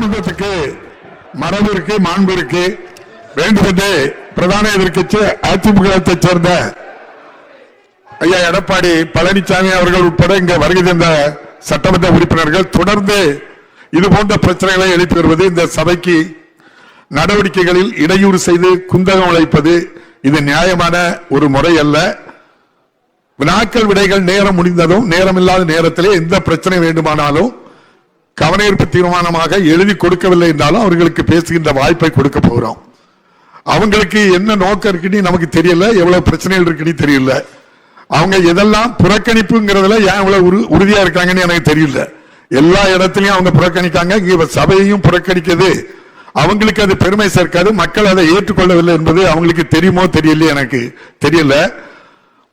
சமூகத்துக்கு மரபிற்கு மாண்பிற்கு வேண்டுமென்றே பிரதான எதிர்கட்சி அதிமுகத்தை சேர்ந்த ஐயா எடப்பாடி பழனிசாமி அவர்கள் உட்பட இங்க வருகை தந்த சட்டமன்ற உறுப்பினர்கள் தொடர்ந்து இது போன்ற பிரச்சனைகளை எழுப்பி வருவது இந்த சபைக்கு நடவடிக்கைகளில் இடையூறு செய்து குந்தகம் உழைப்பது இது நியாயமான ஒரு முறை அல்ல. வினாக்கள் விடைகள் நேரம் முடிந்ததும் நேரம் இல்லாத நேரத்திலே எந்த பிரச்சனை வேண்டுமானாலும் கவனஈர்ப்பு தீர்மானமாக எழுதி கொடுக்கவில்லை என்றாலும் அவர்களுக்கு பேசுகின்ற வாய்ப்பை கொடுக்க போகிறோம். அவங்களுக்கு என்ன நோக்கம் இருக்குன்னு நமக்கு தெரியல எவ்வளவு பிரச்சனைகள் இருக்குன்னு தெரியல. அவங்க எதெல்லாம் புறக்கணிப்புங்கிறதுல ஏன் இவ்வளவு உறுதியா இருக்காங்கன்னு எனக்கு தெரியல. எல்லா இடத்துலயும் அவங்க புறக்கணிக்காங்க இங்க சபையையும் புறக்கணிக்கிறது அவங்களுக்கு அது பெருமை சேர்க்காது மக்கள் அதை ஏற்றுக்கொள்ளவில்லை என்பது அவங்களுக்கு தெரியுமோ தெரியல எனக்கு. தெரியல.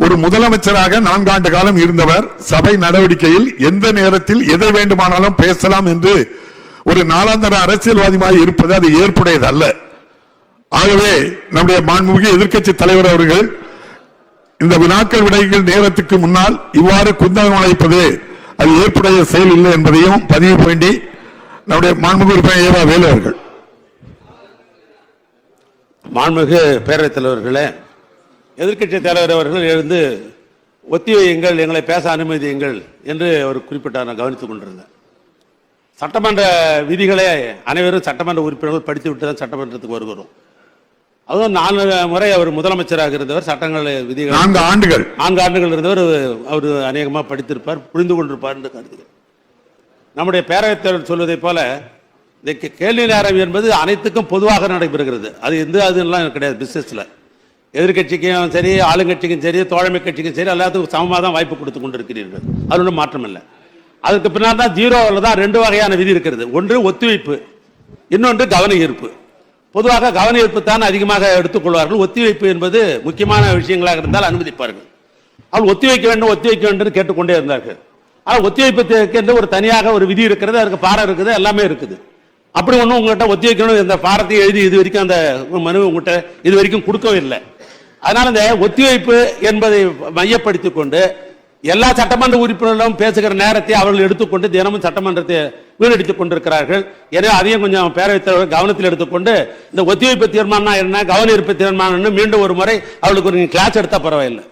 ஒரு முதலமைச்சராக நான்காண்டு காலம் இருந்தவர் சபை நடவடிக்கையில் எந்த நேரத்தில் எதை வேண்டுமானாலும் பேசலாம் என்று ஒரு நாளாந்தர அரசியல்வாதியாக இருப்பது அது ஏற்புடையது அல்ல. ஆகவே நம்முடைய மாண்புமிகு எதிர்க்கட்சி தலைவர் அவர்கள் இந்த வினாக்கள் விடைகள் நேரத்துக்கு முன்னால் இவ்வாறு குந்தகம் அழைப்பது அது ஏற்புடைய செயல் இல்லை என்பதையும் பதிவு வேண்டி நம்முடைய மாண்புமிகு உறுப்பினர் ஏவா வேலு அவர்கள். மாண்புமிகு பேரவைத் தலைவர்களே எதிர்க்கட்சி தலைவர் அவர்கள் எழுந்து ஒத்தி வையுங்கள் எங்களை பேச அனுமதியுங்கள் என்று அவர் குறிப்பிட்டார் நான் கவனித்துக் கொண்டிருந்தேன். சட்டமன்ற விதிகளை அனைவரும் சட்டமன்ற உறுப்பினர்கள் படித்து விட்டு தான் சட்டமன்றத்துக்கு வருகிறோம். அதுவும் நாலு முறை அவர் முதலமைச்சராக இருந்தவர் சட்டங்கள் விதிகள் நான்கு ஆண்டுகள். நான்கு ஆண்டுகள் இருந்தவர் அவர் அநேகமாக படித்திருப்பார் புரிந்து கொண்டிருப்பார் என்று கருதுகிறேன் நம்முடைய பேரவைத் தலைவர் சொல்வதைப் போல இந்த கேள்வி நேரம் என்பது அனைத்துக்கும் பொதுவாக நடைபெறுகிறது. அது எந்த அதுலாம் கிடையாது பிசினஸ்ல எதிர்க்கட்சிக்கும் சரி ஆளுங்கட்சிக்கும் சரி தோழமை கட்சிக்கும் சரி எல்லாத்துக்கும் சமமாக தான் வாய்ப்பு கொடுத்து கொண்டிருக்கிறீர்கள். அது ஒன்றும் மாற்றம் இல்லை. அதுக்கு பின்னால் தான் ஜீரோவில் தான் ரெண்டு வகையான விதி இருக்கிறது. ஒன்று ஒத்திவைப்பு இன்னொன்று கவன ஈர்ப்பு. பொதுவாக கவன ஈர்ப்பு தான் அதிகமாக எடுத்துக்கொள்வார்கள் ஒத்திவைப்பு என்பது முக்கியமான விஷயங்களாக இருந்தால் அனுமதிப்பார்கள். அவள் ஒத்திவைக்க வேண்டும் ஒத்திவைக்க வேண்டும் கேட்டுக்கொண்டே இருந்தார்கள். ஆனால் ஒத்திவைப்பதற்கு என்று ஒரு தனியாக ஒரு விதி இருக்கிறது அதுக்கு பாடம் இருக்குது எல்லாமே இருக்குது. அப்படி ஒன்றும் உங்கள்கிட்ட ஒத்திவைக்கணும் இந்த பாடத்தையும் எழுதி இது வரைக்கும் அந்த மனு உங்கள்கிட்ட இது வரைக்கும் கொடுக்கவே இல்லை. அதனால இந்த ஒத்திவைப்பு என்பதை மையப்படுத்திக் கொண்டு எல்லா சட்டமன்ற உறுப்பினர்களும் பேசுகிற நேரத்தை அவர்கள் எடுத்துக்கொண்டு தினமும் சட்டமன்றத்தை வீணடித்துக் கொண்டிருக்கிறார்கள். எனவே அதையும் கொஞ்சம் பேரவைத் தலைவர் கவனத்தில் எடுத்துக்கொண்டு இந்த ஒத்திவைப்பு தீர்மானம் என்ன கவன ஈர்ப்பு தீர்மானம் மீண்டும் ஒரு முறை அவளுக்கு ஒரு கிளாஸ் எடுத்தா பரவாயில்லை.